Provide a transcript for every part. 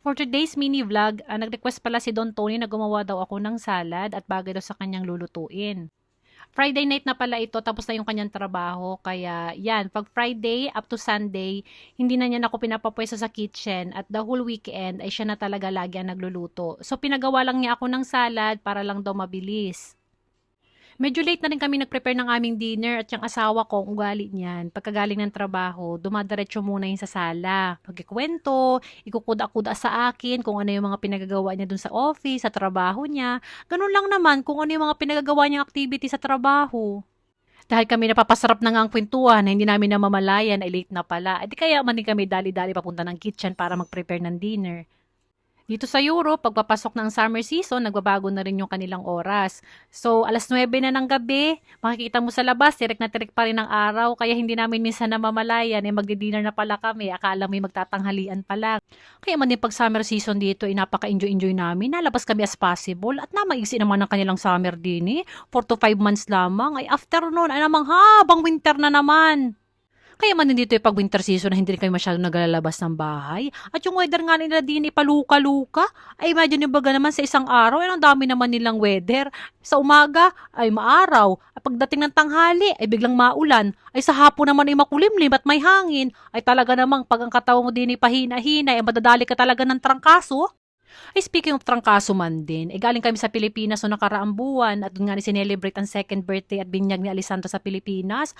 For today's mini vlog, ah, nag-request pala si Don Tony na gumawa daw ako ng salad at bagay daw sa kanyang lulutuin. Friday night na pala ito, tapos na yung kanyang trabaho. Kaya yan, pag Friday up to Sunday, hindi na niya ako pinapapwesto sa kitchen at the whole weekend ay siya na talaga lagi ang nagluluto. So pinagawa lang niya ako ng salad para lang daw mabilis. Medyo late na rin kami nag-prepare ng aming dinner at yung asawa ko, ugali niyan, pagkagaling ng trabaho, dumadiretso muna yun sa sala. Pagkikwento, ikukuda-kuda sa akin kung ano yung mga pinagagawa niya dun sa office, sa trabaho niya. Ganun lang naman kung ano yung mga pinagagawa niyang activity sa trabaho. Dahil kami napapasarap na nga ang kwentuhan na hindi namin namamalayan ay late na pala. Edi kaya man din kami dali-dali papunta ng kitchen para mag-prepare ng dinner. Dito sa Europe, pagpapasok ng summer season, nagbabago na rin yung kanilang oras. So, alas 9 na ng gabi, makikita mo sa labas, tirik na tirik pa rin ang araw, kaya hindi namin minsan namamalayan, eh magdi-dinner na pala kami, akala may magtatanghalian pala. Kaya man din pag summer season dito, eh, napaka-enjoy-enjoy namin, nalabas kami as possible, at namaiksi naman ang kanilang summer din eh, 4 to 5 months lamang, ay after noon, ay namang habang winter na naman. Kaya man din dito yung pag winter season na hindi rin kami masyadong naglalabas ng bahay. At yung weather nga nila din ipaluka-luka. Ay imagine yung baga naman sa isang araw, ay ang dami naman nilang weather. Sa umaga ay maaraw. At pagdating ng tanghali ay biglang maulan. Ay sa hapon naman ay makulimlim at may hangin. Ay talaga namang pag ang katawan mo din ay pahina-hina, ay madadali ka talaga ng trangkaso. Ay speaking of trangkaso man din, eh galing kami sa Pilipinas no nakaraang buwan at doon nga ni sinelebrate ang second birthday at binyag ni Alessandra sa Pilipinas.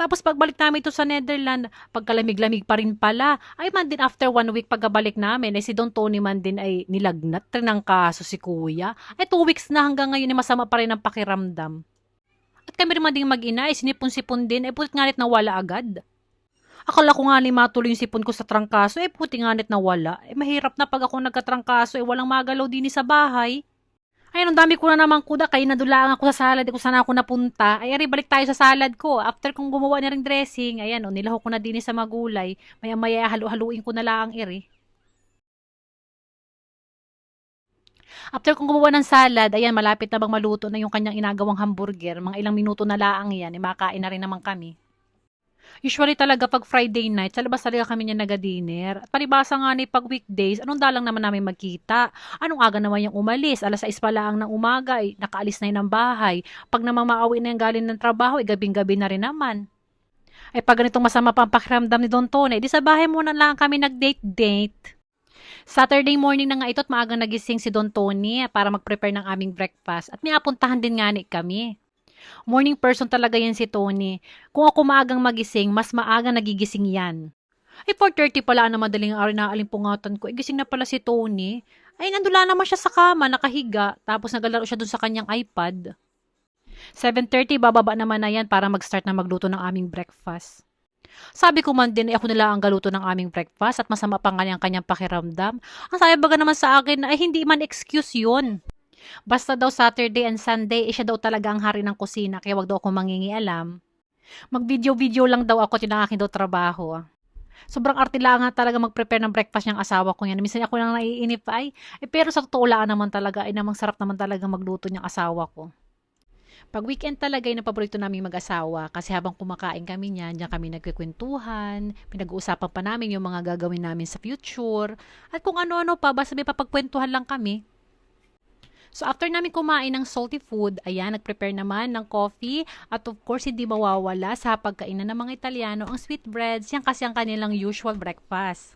Tapos pagbalik namin ito sa Netherlands, pagkalamig-lamig pa rin pala. Ay man din after one week pagkabalik namin, ay si Don Tony man din ay nilagnat ng kaso si kuya. Ay two weeks na hanggang ngayon ay masama pa rin ang pakiramdam. At kami rin man din mag-ina, ay sinipon-sipon din, ay putit nga nit nawala agad. Akala ko nga ni matuloy yung sipon ko sa trangkaso, eh puti nga nit nawala. Eh mahirap na pag ako nagkatrangkaso, eh walang magalaw din sa bahay. Ayun, ang dami ko na naman kuda, kaya nadulaan ako sa salad, kung saan ako napunta. Ay, ari, balik tayo sa salad ko. After kong gumawa na rin dressing, ayan, o, nilaho ko na din sa magulay. Maya-maya, halu-haluin ko na lang iri. After kong gumawa ng salad, ayan, malapit na bang maluto na yung kanyang inagawang hamburger. Mga ilang minuto na laang yan, eh, makain na rin naman kami. Usually talaga pag Friday night, sa labas talaga kami niya naga-dinner. Palibasa nga ni pag weekdays, anong dalang naman namin magkita? Anong aga naman yung umalis? Alas 6 pa lang ng umaga, eh, nakaalis na yun ng bahay. Pag namang maawi na yung galing ng trabaho, eh, gabing-gabi na rin naman. Ay pag ganitong masama pa ang pakiramdam ni Don Tone, di sa bahay muna lang kami nag-date-date. Saturday morning na nga ito at maagang nagising si Don Tony para mag-prepare ng aming breakfast at may apuntahan din nga ni kami. Morning person talaga yan si Tony. Kung ako maagang magising, mas maagang nagigising yan. Ay, 4.30 pala na madaling araw na alimpungatan ko. Ay, gising na pala si Tony. Ay, nandula naman siya sa kama, nakahiga. Tapos nagalaro siya dun sa kanyang iPad. 7.30, bababa naman na yan para mag-start na magluto ng aming breakfast. Sabi ko man din, eh, ako nila ang galuto ng aming breakfast at masama pa nga niyang kanyang pakiramdam. Ang sabi baga naman sa akin, ay hindi man excuse yun. Basta daw Saturday and Sunday, eh, siya daw talaga ang hari ng kusina, kaya wag daw ako mangingialam. Mag-video-video lang daw ako, yun ang akin daw trabaho. Sobrang artila nga talaga mag-prepare ng breakfast niyang asawa ko yan. Minsan ako lang naiinip ay, eh, pero sa totoo lang naman talaga, ay namang sarap naman talaga magluto niyang asawa ko. Pag weekend talaga yung paborito namin mag-asawa kasi habang kumakain kami niyan, diyan kami nagkikwentuhan, pinag-uusapan pa namin yung mga gagawin namin sa future, at kung ano-ano pa, basta may papagkwentuhan lang kami. So after namin kumain ng salty food, ayan, nag-prepare naman ng coffee at of course hindi mawawala sa pagkainan ng mga Italiano ang sweet breads, yan kasi ang kanilang usual breakfast.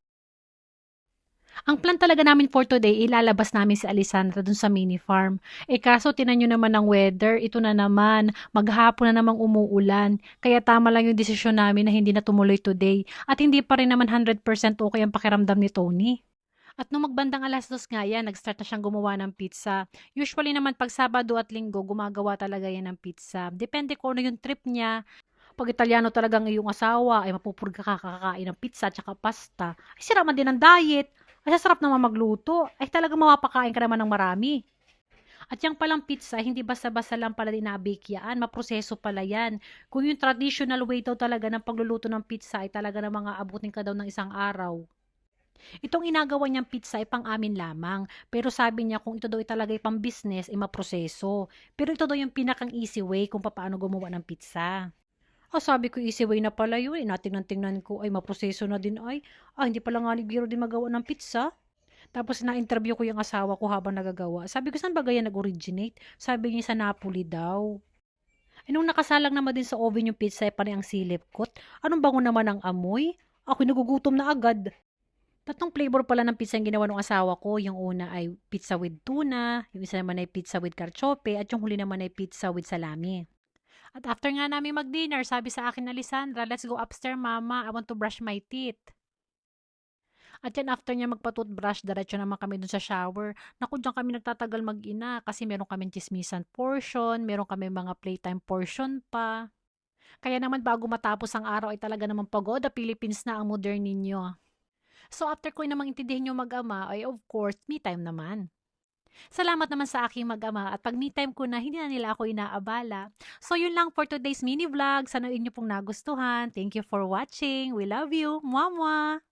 Ang plan talaga namin for today, ilalabas namin si Alessandra dun sa mini farm. Eh kaso tinan nyo naman ang weather, ito na naman, maghapon na namang umuulan. Kaya tama lang yung desisyon namin na hindi na tumuloy today. At hindi pa rin naman 100% okay ang pakiramdam ni Tony. At nung magbandang alas dos nga yan, nag-start na siyang gumawa ng pizza. Usually naman pag Sabado at Linggo, gumagawa talaga yan ng pizza. Depende kung ano yung trip niya. Pag Italiano talagang iyong asawa, ay mapupurga ka kakakain ng pizza at pasta. Ay sira man din ang diet. Ay sasarap naman magluto. Ay talagang mapapakain ka naman ng marami. At yung palang pizza, hindi basta-basta lang pala dinabake yan. Maproseso pala yan. Kung yung traditional way daw talaga ng pagluluto ng pizza ay talaga na mga abutin ka daw ng isang araw. Itong inagawa niyang pizza ay pang amin lamang. Pero sabi niya kung ito daw ay talaga ay pang business, ay maproseso. Pero ito daw yung pinakang easy way kung paano gumawa ng pizza. Ah, sabi ko easy way na pala yun. Eh, natingnan-tingnan ko ay maproseso na din ay. Ah, hindi pala nga ni Biro din magawa ng pizza. Tapos na-interview ko yung asawa ko habang nagagawa. Sabi ko, saan ba ganyan nag-originate? Sabi niya sa Napoli daw. Eh, nung nakasalang naman din sa oven yung pizza, eh, pare ang silip kot. Anong bango naman ang amoy? Ako nagugutom na agad. Tatlong flavor pala ng pizza yung ginawa ng asawa ko. Yung una ay pizza with tuna, yung isa naman ay pizza with carchope, at yung huli naman ay pizza with salami. At after nga namin mag-dinner, sabi sa akin na Lisandra, let's go upstairs mama, I want to brush my teeth. At yan, after niya magpa-toothbrush, diretso naman kami dun sa shower. Naku, dyan kami nagtatagal mag-ina kasi meron kami chismisan portion, meron kami mga playtime portion pa. Kaya naman bago matapos ang araw ay talaga naman pagod, the Philippines na ang modern ninyo. So after ko namang intindihin yung mag-ama, ay of course, me time naman. Salamat naman sa aking mag-ama at pag me time ko na, hindi na nila ako inaabala. So yun lang for today's mini vlog. Sana inyo pong nagustuhan. Thank you for watching. We love you. Mwah mwah!